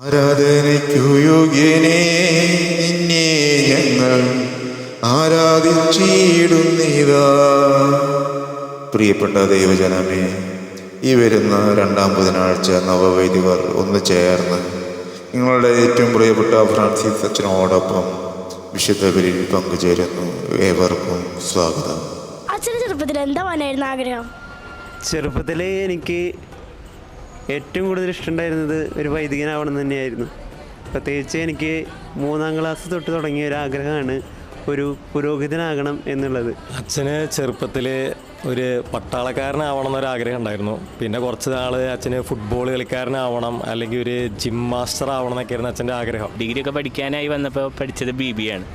ആരാധനയ്ക്കു യോഗ്യനെ നിന്നെ ഞങ്ങൾ ആരാധിച്ചിടുന്നിതാ. പ്രിയപ്പെട്ട ദൈവജനമേ ഈ വരുന്ന രണ്ടാം ബുധനാഴ്ച നവവൈദികർ ഒന്ന് ചേർന്ന് നിങ്ങളുടെ ഏറ്റവും പ്രിയപ്പെട്ട ഫ്രാൻസിസ് അച്ഛനോടൊപ്പം വിശുദ്ധ ബലിയിൽ പങ്കുചേരുന്നു. ഏവർക്കും സ്വാഗതം. അച്ഛന്റെ ചെറുപ്പത്തിൽ എന്താ വാനായിരുന്നു ആഗ്രഹം? ചെറുപ്പത്തിൽ എനിക്ക് ഏറ്റവും കൂടുതൽ ഇഷ്ടമുണ്ടായിരുന്നത് ഒരു വൈദികനാവണം എന്ന് തന്നെയായിരുന്നു. പ്രത്യേകിച്ച് എനിക്ക് മൂന്നാം ക്ലാസ് തൊട്ട് തുടങ്ങിയ ഒരു ആഗ്രഹമാണ് ഒരു പുരോഹിതനാകണം എന്നുള്ളത്. അച്ഛന് ചെറുപ്പത്തിൽ ഒരു പട്ടാളക്കാരനാവണം എന്നൊരാഗ്രഹം ഉണ്ടായിരുന്നു. പിന്നെ കുറച്ച് നാൾ അച്ഛന് ഫുട്ബോൾ കളിക്കാരനാവണം അല്ലെങ്കിൽ ഒരു ജിം മാസ്റ്റർ ആവണം എന്നൊക്കെ ആയിരുന്നു അച്ഛന്റെ ആഗ്രഹം. ഡിഗ്രി ഒക്കെ പഠിക്കാനായി വന്നപ്പോൾ പഠിച്ചത് ബി ബി ആണ്.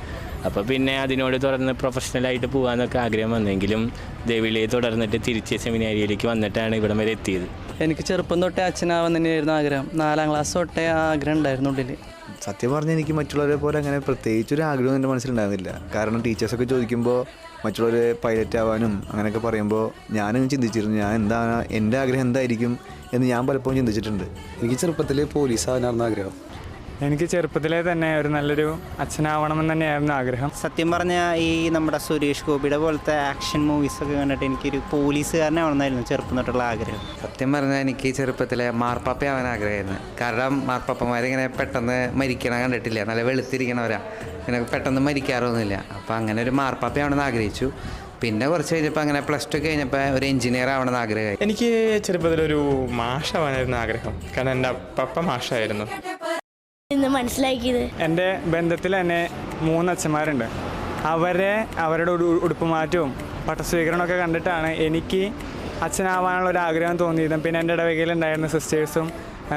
അപ്പോൾ പിന്നെ അതിനോട് തുടർന്ന് പ്രൊഫഷണലായിട്ട് പോകാമെന്നൊക്കെ ആഗ്രഹം വന്നെങ്കിലും ദേവിളിയെ തുടർന്നിട്ട് തിരിച്ച് സെമിനാരിയിലേക്ക് വന്നിട്ടാണ് ഇവിടം വരെ എത്തിയത്. എനിക്ക് ചെറുപ്പം തൊട്ടേ അച്ഛനാവാൻ തന്നെയായിരുന്നു ആഗ്രഹം. നാലാം ക്ലാസ് തൊട്ടേ ആ ആഗ്രഹം ഉണ്ടായിരുന്നു ഉള്ളിൽ സത്യം പറഞ്ഞാൽ എനിക്ക് മറ്റുള്ളവരെ പോലെ അങ്ങനെ പ്രത്യേകിച്ച് ഒരു ആഗ്രഹം എന്റെ മനസ്സിലുണ്ടായിരുന്നില്ല കാരണം ടീച്ചേഴ്സൊക്കെ ചോദിക്കുമ്പോൾ മറ്റുള്ളവരെ പൈലറ്റ് ആവാനും അങ്ങനെയൊക്കെ പറയുമ്പോൾ ഞാനും ചിന്തിച്ചിരുന്നു ഞാൻ എന്താണ് എന്റെ ആഗ്രഹം എന്തായിരിക്കും എന്ന് ഞാൻ പലപ്പോഴും ചിന്തിച്ചിട്ടുണ്ട്. എനിക്ക് ചെറുപ്പത്തിൽ പോലീസ് ആവാനായിരുന്നു ആഗ്രഹം. എനിക്ക് ചെറുപ്പത്തിലെ തന്നെ ഒരു നല്ലൊരു അച്ഛനാവണമെന്ന് തന്നെയായിരുന്നു ആഗ്രഹം. സത്യം പറഞ്ഞാൽ ഈ നമ്മുടെ സുരേഷ് ഗോപിയുടെ പോലത്തെ ആക്ഷൻ മൂവീസ് ഒക്കെ കണ്ടിട്ട് എനിക്കൊരു പോലീസുകാരനാവണമെന്നായിരുന്നു ചെറുപ്പം തൊട്ടുള്ള ആഗ്രഹം. സത്യം പറഞ്ഞാൽ എനിക്ക് ചെറുപ്പത്തിലെ മാർപ്പാപ്പയാവാൻ ആഗ്രഹമായിരുന്നു. കാരണം മാർപ്പാപ്പന്മാരിങ്ങനെ പെട്ടെന്ന് മരിക്കണ കണ്ടിട്ടില്ല. നല്ല വെളുത്തിരിക്കണവരാ. ഇങ്ങനെ പെട്ടെന്ന് മരിക്കാറൊന്നുമില്ല. അപ്പോൾ അങ്ങനെ ഒരു മാർപ്പാപ്പയാവണമെന്ന് ആഗ്രഹിച്ചു. പിന്നെ കുറച്ച് കഴിഞ്ഞപ്പോൾ അങ്ങനെ പ്ലസ് ടു കഴിഞ്ഞപ്പോൾ ഒരു എഞ്ചിനീയർ ആവണമെന്ന് ആഗ്രഹമായി. എനിക്ക് ചെറുപ്പത്തിലൊരു മാഷാവാനായിരുന്നു ആഗ്രഹം. കാരണം എന്റെ പപ്പ മാഷായിരുന്നു. ഇന്ന് മനസ്സിലാക്കിയത്? എന്റെ ബന്ധത്തിൽ തന്നെ മൂന്ന് അച്ഛന്മാരുണ്ട് അവരെ അവരുടെ ഉടു- ഉടുപ്പ് മാറ്റവും പട്ടസ്വീകരണമൊക്കെ കണ്ടിട്ടാണ് എനിക്ക് അച്ഛനാവാനുള്ള ഒരു ആഗ്രഹം തോന്നിയതും. പിന്നെ എന്റെ ഇടവകയിലുണ്ടായിരുന്ന സിസ്റ്റേഴ്സും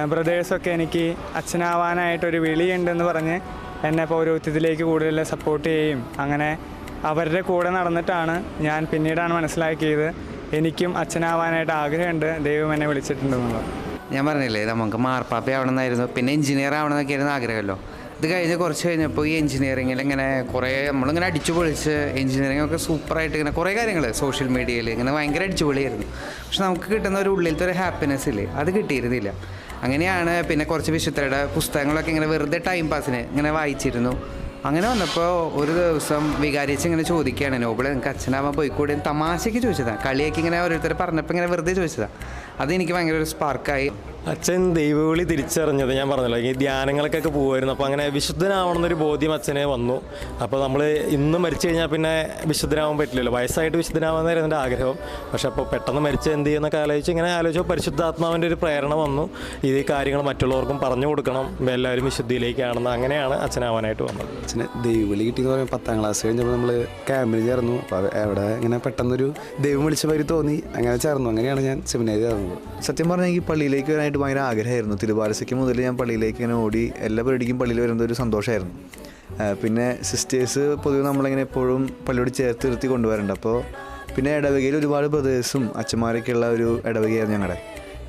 ബ്രദേഴ്സൊക്കെ എനിക്ക് അച്ഛനാവാനായിട്ടൊരു വിളിയുണ്ടെന്ന് പറഞ്ഞ് എന്നെ പൗരോഹിത്യത്തിലേക്ക് കൂടുതൽ സപ്പോർട്ട് ചെയ്യുകയും അങ്ങനെ അവരുടെ കൂടെ നടന്നിട്ടാണ് ഞാൻ പിന്നീടാണ് മനസ്സിലാക്കിയത്. എനിക്കും അച്ഛനാവാനായിട്ട് ആഗ്രഹമുണ്ട്. ദൈവം എന്നെ വിളിച്ചിട്ടുണ്ടെന്നുള്ളത്. ഞാൻ പറഞ്ഞില്ലേ നമുക്ക് മാർപ്പാപ്പയാവണമെന്നായിരുന്നു പിന്നെ എഞ്ചിനീയർ ആവണമെന്നൊക്കെയായിരുന്നു ആഗ്രഹമല്ലോ. ഇത് കഴിഞ്ഞ് കുറച്ച് കഴിഞ്ഞപ്പോൾ ഈ എഞ്ചിനീയറിങ്ങിൽ ഇങ്ങനെ കുറേ നമ്മളിങ്ങനെ അടിച്ചു പൊളിച്ച് എഞ്ചിനീയറിംഗ് ഒക്കെ സൂപ്പറായിട്ട് ഇങ്ങനെ കുറേ കാര്യങ്ങൾ സോഷ്യൽ മീഡിയയിൽ ഇങ്ങനെ ഭയങ്കര അടിച്ചുപൊളിയായിരുന്നു. പക്ഷെ നമുക്ക് കിട്ടുന്ന ഒരു ഉള്ളിലത്തെ ഒരു ഹാപ്പിനെസ് ഇല്ലേ? അത് കിട്ടിയിരുന്നില്ല. അങ്ങനെയാണ് പിന്നെ കുറച്ച് വിശുദ്ധരുടെ പുസ്തകങ്ങളൊക്കെ ഇങ്ങനെ വെറുതെ ടൈം പാസിന് ഇങ്ങനെ വായിച്ചിരുന്നു. അങ്ങനെ വന്നപ്പോൾ ഒരു ദിവസം വികാരിച്ച് ഇങ്ങനെ ചോദിക്കുകയാണ് നോബിളെ നിങ്ങൾക്ക് അച്ഛനാവാൻ പോയിക്കൂടെ? തമാശയ്ക്ക് ചോദിച്ചതാണ് കളിയൊക്കെ ഇങ്ങനെ ഓരോരുത്തർ പറഞ്ഞപ്പോൾ ഇങ്ങനെ വെറുതെ ചോദിച്ചതാണ് അത് എനിക്ക് ഭയങ്കര ഒരു സ്പാർക്കായി അച്ഛൻ ദൈവവിളി തിരിച്ചറിഞ്ഞത് ഞാൻ പറഞ്ഞല്ലോ ഈ ധ്യാനങ്ങൾക്കൊക്കെ പോകുമായിരുന്നു അപ്പോൾ അങ്ങനെ വിശുദ്ധനാവണം വിശുദ്ധനാവണമെന്നൊരു ബോധ്യം അച്ഛനെ വന്നു. അപ്പോൾ നമ്മൾ ഇന്ന് മരിച്ചു കഴിഞ്ഞാൽ പിന്നെ വിശുദ്ധനാവാൻ പറ്റില്ലല്ലോ. വയസ്സായിട്ട് വിശുദ്ധനാവാന്നായിരുന്നു എന്റെ ആഗ്രഹം. പക്ഷേ അപ്പോൾ പെട്ടെന്ന് മരിച്ച എന്ത് ചെയ്യുന്നൊക്കെ ആലോചിച്ച് ഇങ്ങനെ ആലോചിച്ചപ്പോൾ പരിശുദ്ധാത്മാവിന്റെ ഒരു പ്രേരണ വന്നു. ഈ കാര്യങ്ങൾ മറ്റുള്ളവർക്കും പറഞ്ഞു കൊടുക്കണം. എല്ലാവരും വിശുദ്ധിയിലേക്കാണെന്ന് അങ്ങനെയാണ് അച്ഛനാവാനായിട്ട് വന്നത്. അച്ഛന് ദൈവവിളി കിട്ടിയെന്ന് പറയുമ്പോൾ പത്താം ക്ലാസ് കഴിഞ്ഞപ്പോൾ നമ്മൾ ക്യാമ്പിൽ ചേർന്നു. അപ്പോൾ അവിടെ ഇങ്ങനെ പെട്ടെന്നൊരു ദൈവം വിളിച്ച മാതിരി തോന്നി. അങ്ങനെ ചേർന്നു. അങ്ങനെയാണ് ഞാൻ സെമിനാരി ചേർന്നത്. സത്യം പറഞ്ഞാൽ ഈ പള്ളിയിലേക്ക് വരാനായിട്ട് ഭയങ്കര ആഗ്രഹമായിരുന്നു. തിരുവാലസയ്ക്ക് മുതൽ ഞാൻ പള്ളിയിലേക്ക് ഇങ്ങനെ ഓടി എല്ലാ പരിപാടിക്കും പള്ളിയിൽ വരുന്നത് ഒരു സന്തോഷമായിരുന്നു. പിന്നെ സിസ്റ്റേഴ്സ് പൊതുവെ നമ്മളിങ്ങനെ എപ്പോഴും പള്ളിയോട് ചേർത്ത് നിർത്തി കൊണ്ടുവരുന്നുണ്ട് അപ്പോൾ പിന്നെ ഇടവകയിൽ ഒരുപാട് ബ്രദേഴ്സും അച്ഛന്മാരൊക്കെയുള്ള ഒരു ഇടവകയായിരുന്നു ഞങ്ങളുടെ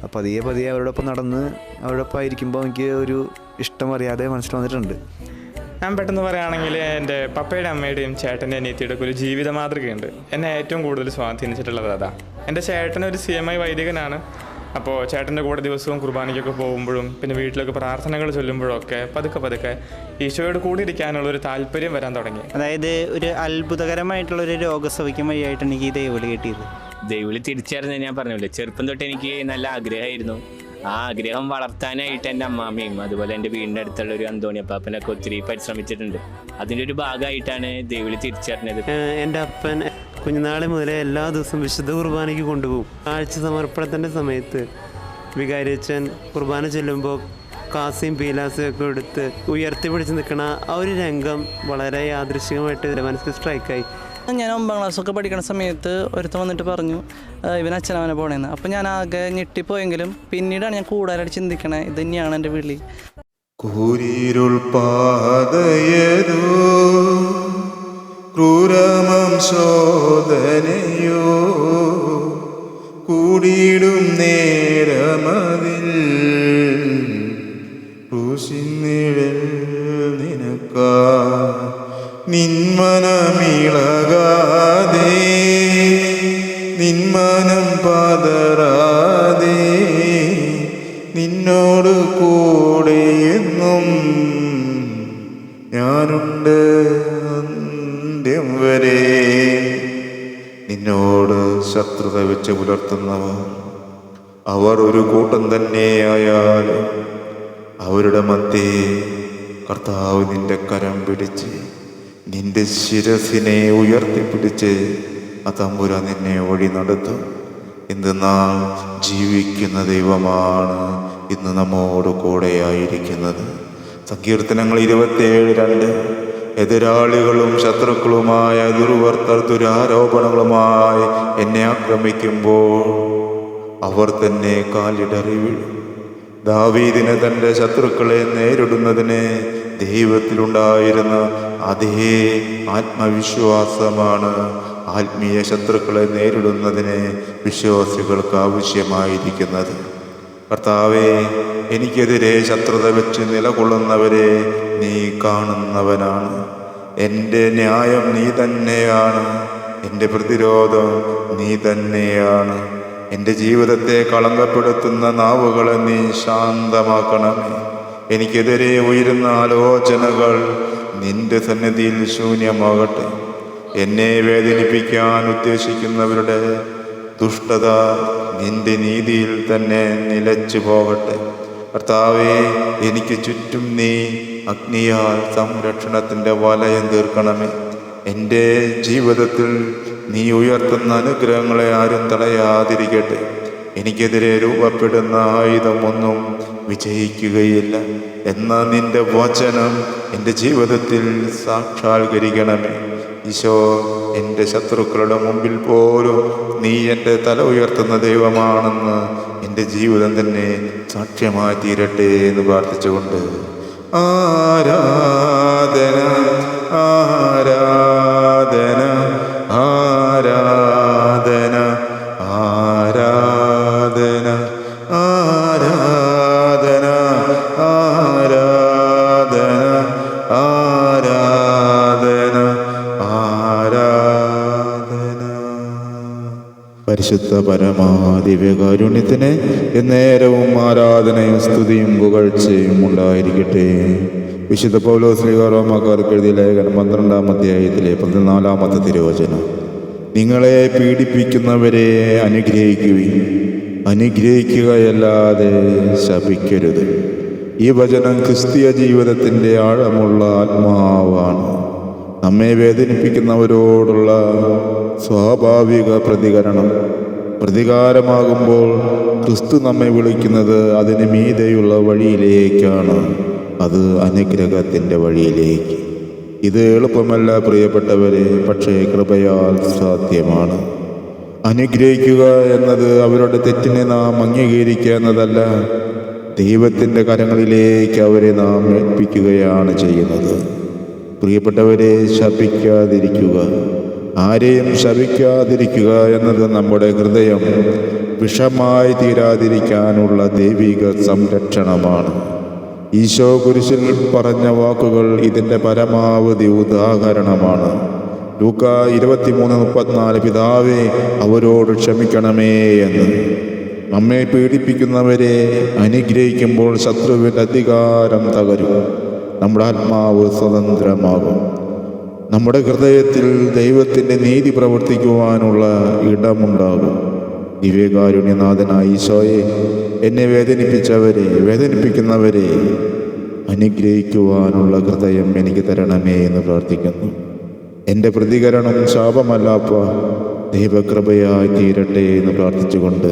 അപ്പോൾ പതിയെ പതിയെ അവരോടൊപ്പം നടന്ന് അവരോടൊപ്പം ആയിരിക്കുമ്പോൾ എനിക്ക് ഒരു ഇഷ്ടം അറിയാതെ മനസ്സിൽ വന്നിട്ടുണ്ട്. ഞാൻ പെട്ടെന്ന് പറയുകയാണെങ്കിൽ എന്റെ പപ്പയുടെ അമ്മയുടെയും ചേട്ടന്റെ അനിയത്തിയുടെ ഒക്കെ ഒരു ജീവിത മാതൃകയുണ്ട് എന്നെ ഏറ്റവും കൂടുതൽ സ്വാധീനിച്ചിട്ടുള്ളത് അതാ. എന്റെ ചേട്ടൻ ഒരു സി എം ഐ വൈദികനാണ്. അപ്പോൾ ചേട്ടന്റെ കൂടെ ദിവസവും കുർബാനയ്ക്കൊക്കെ പോകുമ്പോഴും പിന്നെ വീട്ടിലൊക്കെ പ്രാർത്ഥനകൾ ചൊല്ലുമ്പോഴൊക്കെ പതുക്കെ പതുക്കെ ഈശോയോട് കൂടി ഇരിക്കാനുള്ള ഒരു താല്പര്യം വരാൻ തുടങ്ങി. അതായത് ഒരു അത്ഭുതകരമായിട്ടുള്ള ഒരു രോഗസൗഖ്യം വഴിയായിട്ടാണ് എനിക്ക് ഈ ദൈവവിളി കിട്ടിയത്. ദേവിളി തിരിച്ചറിഞ്ഞ ഞാൻ പറഞ്ഞില്ലേ ചെറുപ്പം തൊട്ട് എനിക്ക് നല്ല ആഗ്രഹമായിരുന്നു. ആ ആഗ്രഹം വളർത്താനായിട്ട് എന്റെ അമ്മാമ്മയും അതുപോലെ എന്റെ വീടിന്റെ അടുത്തുള്ള ഒരു അന്തോണിയപ്പാപ്പനൊക്കെ ഒത്തിരി പരിശ്രമിച്ചിട്ടുണ്ട്. അതിന്റെ ഒരു ഭാഗമായിട്ടാണ് ദൈവളി തിരിച്ചറിഞ്ഞത്. എന്റെ അപ്പൻ കുഞ്ഞുനാളെ മുതലേ എല്ലാ ദിവസവും വിശുദ്ധ കുർബാനയ്ക്ക് കൊണ്ടുപോകും. ആഴ്ച സമർപ്പണത്തിന്റെ സമയത്ത് വികാരിയച്ഛൻ കുർബാന ചെല്ലുമ്പോൾ കാസിയും പീലാസും ഒക്കെ എടുത്ത് ഉയർത്തി പിടിച്ച് നിൽക്കണ ആ ഒരു രംഗം വളരെ യാദൃശികമായിട്ട് ഇതിന്റെ മനസ്സിൽ സ്ട്രൈക്കായി. ഞാൻ ഒമ്പതാം ക്ലാസ്സൊക്കെ പഠിക്കുന്ന സമയത്ത് ഒരുത്തൻ വന്നിട്ട് പറഞ്ഞു ഇവൻ അച്ഛനവനെ പോണേന്ന്. അപ്പോൾ ഞാൻ ആകെ ഞെട്ടിപ്പോയെങ്കിലും പിന്നീടാണ് ഞാൻ കൂടുതലായിട്ട് ചിന്തിക്കണേ ഇത് തന്നെയാണ് എന്റെ വിളി. കൂരിരുൾ പാതയതോ ക്രൂരമം ശോധനയോ? കൂടിയിടും നേരമതിൽ. ക്രൂശിന്നിഴൽ വരെ നിന്നോട് ശത്രുത വെച്ച് പുലർത്തുന്നവർ അവർ ഒരു കൂട്ടം തന്നെയായാലും അവരുടെ മധ്യേ കർത്താവ് നിന്റെ കരം പിടിച്ച് നിന്റെ ശിരസിനെ ഉയർത്തിപ്പിടിച്ച് ആ തമ്പുര നിന്നെ വഴി നടത്തും. എന്തെന്നാൽ ജീവിക്കുന്ന ദൈവമാണ് ഇന്ന് നമ്മോട് കൂടെയായിരിക്കുന്നത്. സങ്കീർത്തനങ്ങൾ ഇരുപത്തിയേഴ് രണ്ട്. എതിരാളികളും ശത്രുക്കളുമായ ദുർവർത്തർ ദുരാരോപണങ്ങളുമായി എന്നെ ആക്രമിക്കുമ്പോൾ അവർ തന്നെ കാലിടറി വീഴും. ദാവീദിനെ തന്റെ ശത്രുക്കളെ നേരിടുന്നതിന് ദൈവത്തിലുണ്ടായിരുന്ന അതേ ആത്മവിശ്വാസമാണ് ആത്മീയ ശത്രുക്കളെ നേരിടുന്നതിന് വിശ്വാസികൾക്ക് ആവശ്യമായിരിക്കുന്നത്. കർത്താവെ എനിക്കെതിരെ ശത്രുത വെച്ച് നിലകൊള്ളുന്നവരെ നീ കാണുന്നവനാണ്. എന്റെ ന്യായം നീ തന്നെയാണ്. എന്റെ പ്രതിരോധം നീ തന്നെയാണ്. എന്റെ ജീവിതത്തെ കളങ്കപ്പെടുത്തുന്ന നാവുകളെ നീ ശാന്തമാക്കണമേ. എനിക്കെതിരെ ഉയരുന്ന ആലോചനകൾ നിന്റെ സന്നിധിയിൽ ശൂന്യമാകട്ടെ. എന്നെ വേദനിപ്പിക്കാൻ ഉദ്ദേശിക്കുന്നവരുടെ ദുഷ്ടത നിന്റെ നീതിയിൽ തന്നെ നിലച്ചു പോകട്ടെ. കർത്താവേ എനിക്ക് ചുറ്റും നീ അഗ്നിയാൽ സംരക്ഷണത്തിന്റെ വലയം തീർക്കണമേ. എന്റെ ജീവിതത്തിൽ നീ ഉയർത്തുന്ന അനുഗ്രഹങ്ങളെ ആരും തടയാതിരിക്കട്ടെ. എനിക്കെതിരെ രൂപപ്പെടുന്ന ആയുധമൊന്നും വിജയിക്കുകയില്ല. എന്ന നിന്റെ വചനം എന്റെ ജീവിതത്തിൽ സാക്ഷാത്കരിക്കണമേ. ഈശോ എന്റെ ശത്രുക്കളുടെ മുമ്പിൽ പോലും നീ എന്റെ തല ഉയർത്തുന്ന ദൈവമാണെന്ന് എന്റെ ജീവിതം തന്നെ സാക്ഷ്യമായി തീരട്ടെ എന്ന് പ്രാർത്ഥിച്ചുകൊണ്ട് ആരാധന ആരാധന. പരിശുദ്ധ പരമാദിവ്യകാരുണ്യത്തിന് എന്നേരവും ആരാധനയും സ്തുതിയും പുകഴ്ചയും ഉണ്ടായിരിക്കട്ടെ. വിശുദ്ധ പൗലോ ശ്രീകാരോമാക്കാർക്ക് എഴുതിയ ലേഖനം പന്ത്രണ്ടാം അധ്യായത്തിലെ പതിനാലാമത്തെ തിരുവചനം. നിങ്ങളെ പീഡിപ്പിക്കുന്നവരെ അനുഗ്രഹിക്കുക അനുഗ്രഹിക്കുകയല്ലാതെ ശപിക്കരുത്. ഈ വചനം ക്രിസ്തീയ ജീവിതത്തിന്റെ ആഴമുള്ള ആത്മാവാണ്. നമ്മെ വേദനിപ്പിക്കുന്നവരോടുള്ള സ്വാഭാവിക പ്രതികരണം. പ്രതികാരമാകുമ്പോൾ ക്രിസ്തു നമ്മെ വിളിക്കുന്നത് അതിന് മീതെയുള്ള വഴിയിലേക്കാണ്. അത് അനുഗ്രഹത്തിന്റെ വഴിയിലേക്ക്. ഇത് എളുപ്പമല്ല പ്രിയപ്പെട്ടവരെ പക്ഷേ കൃപയാൽ സാധ്യമാണ്. അനുഗ്രഹിക്കുക എന്നത് അവരുടെ തെറ്റിനെ നാം അംഗീകരിക്കുക എന്നതല്ല ദൈവത്തിന്റെ കരങ്ങളിലേക്ക് അവരെ നാം ഏൽപ്പിക്കുകയാണ് ചെയ്യുന്നത്. പ്രിയപ്പെട്ടവരെ ശപിക്കാതിരിക്കുക. ആരെയും ശപിക്കാതിരിക്കുക എന്നത് നമ്മുടെ ഹൃദയം വിഷമായി തീരാതിരിക്കാനുള്ള ദൈവിക സംരക്ഷണമാണ്. ഈശോ കുരിശിൽ പറഞ്ഞ വാക്കുകൾ ഇതിന്റെ പരമാവധി ഉദാഹരണമാണ്. ലൂക്ക ഇരുപത്തിമൂന്ന് മുപ്പത്തിനാല് പിതാവേ അവരോട് ക്ഷമിക്കണമേ എന്ന്. നമ്മെ പീഡിപ്പിക്കുന്നവരെ അനുഗ്രഹിക്കുമ്പോൾ ശത്രുവിന്റെ അധികാരം തകരും. നമ്മുടെ ആത്മാവ് സ്വതന്ത്രമാകും. നമ്മുടെ ഹൃദയത്തിൽ ദൈവത്തിന്റെ നീതി പ്രവർത്തിക്കുവാനുള്ള ഇടമുണ്ടാകും. ദിവ്യകാരുണ്യനാഥനായ ഈശോയെ എന്നെ വേദനിപ്പിച്ചവരെ വേദനിപ്പിക്കുന്നവരെ അനുഗ്രഹിക്കുവാനുള്ള ഹൃദയം എനിക്ക് തരണമേ എന്ന് പ്രാർത്ഥിക്കുന്നു. എന്റെ പ്രതികരണം ശാപമല്ലാപ്പ ദൈവകൃപയായി തീരട്ടെ എന്ന് പ്രാർത്ഥിച്ചുകൊണ്ട്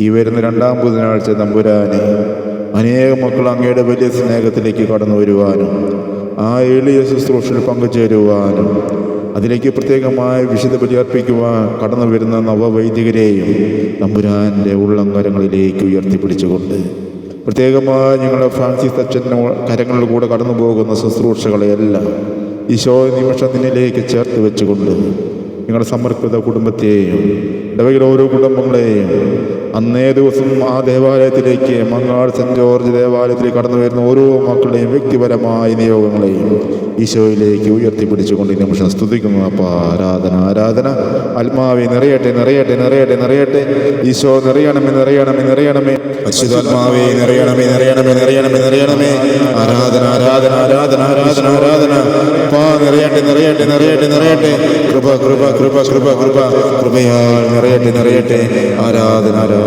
ഈ വരുന്ന രണ്ടാം ബുധനാഴ്ച തമ്പുരാനെ അനേകം മക്കൾ അങ്ങയുടെ വലിയ സ്നേഹത്തിലേക്ക് കടന്നു വരുവാനും ആ എളിയ ശുശ്രൂഷയിൽ പങ്കുചേരുവാനും അതിലേക്ക് പ്രത്യേകമായ വിശുദ്ധ ബലിയർപ്പിക്കുവാൻ കടന്നു വരുന്ന നവവൈദികരെയും തമ്പുരാന്റെ ഉള്ളങ്കരങ്ങളിലേക്ക് ഉയർത്തിപ്പിടിച്ചുകൊണ്ട്. പ്രത്യേകമായി ഞങ്ങളുടെ ഫ്രാൻസിസ് അച്ഛന്റെ കരങ്ങളിൽ കൂടെ കടന്നു പോകുന്ന ശുശ്രൂഷകളെയെല്ലാം ഈശോ നിമിഷത്തിനിലേക്ക് ചേർത്ത് വെച്ചുകൊണ്ട് നിങ്ങളുടെ സമർപ്പിത കുടുംബത്തെയും ഇടവകയിലെ ഓരോ കുടുംബങ്ങളെയും അന്നേ ദിവസം ആ ദേവാലയത്തിലേക്ക് മങ്ങാട് സെന്റ് ജോർജ് ദേവാലയത്തിലേക്ക് കടന്നു വരുന്ന ഓരോ മക്കളുടെയും വ്യക്തിപരമായ നിയോഗങ്ങളെയും ഈശോയിലേക്ക് ഉയർത്തിപ്പിടിച്ചുകൊണ്ട് ഈ നിമിഷം സ്തുതിക്കുന്നു. അപ്പോൾ ആരാധന ആരാധന. ആത്മാവെ നിറയട്ടെ നിറയട്ടെ നിറയട്ടെ നിറയട്ടെ. ഈശോ നിറയണമേ നിറയണമേ നിറയണമേ. അശ്വതാത്മാവേ നിറയണമേ നിറയണമേ നിറയണമേ നിറയണമേ. ആരാധന ആരാധന ആരാധന ആരാധന ആരാധന. പാ നിറയട്ടെ നിറയട്ടെ നിറയട്ടെ നിറയട്ടെ. കൃപ കൃപ കൃപ കൃപ കൃപ. കൃപയാൽ നിറയട്ടെ നിറയട്ടെ. ആരാധന ആരാധന.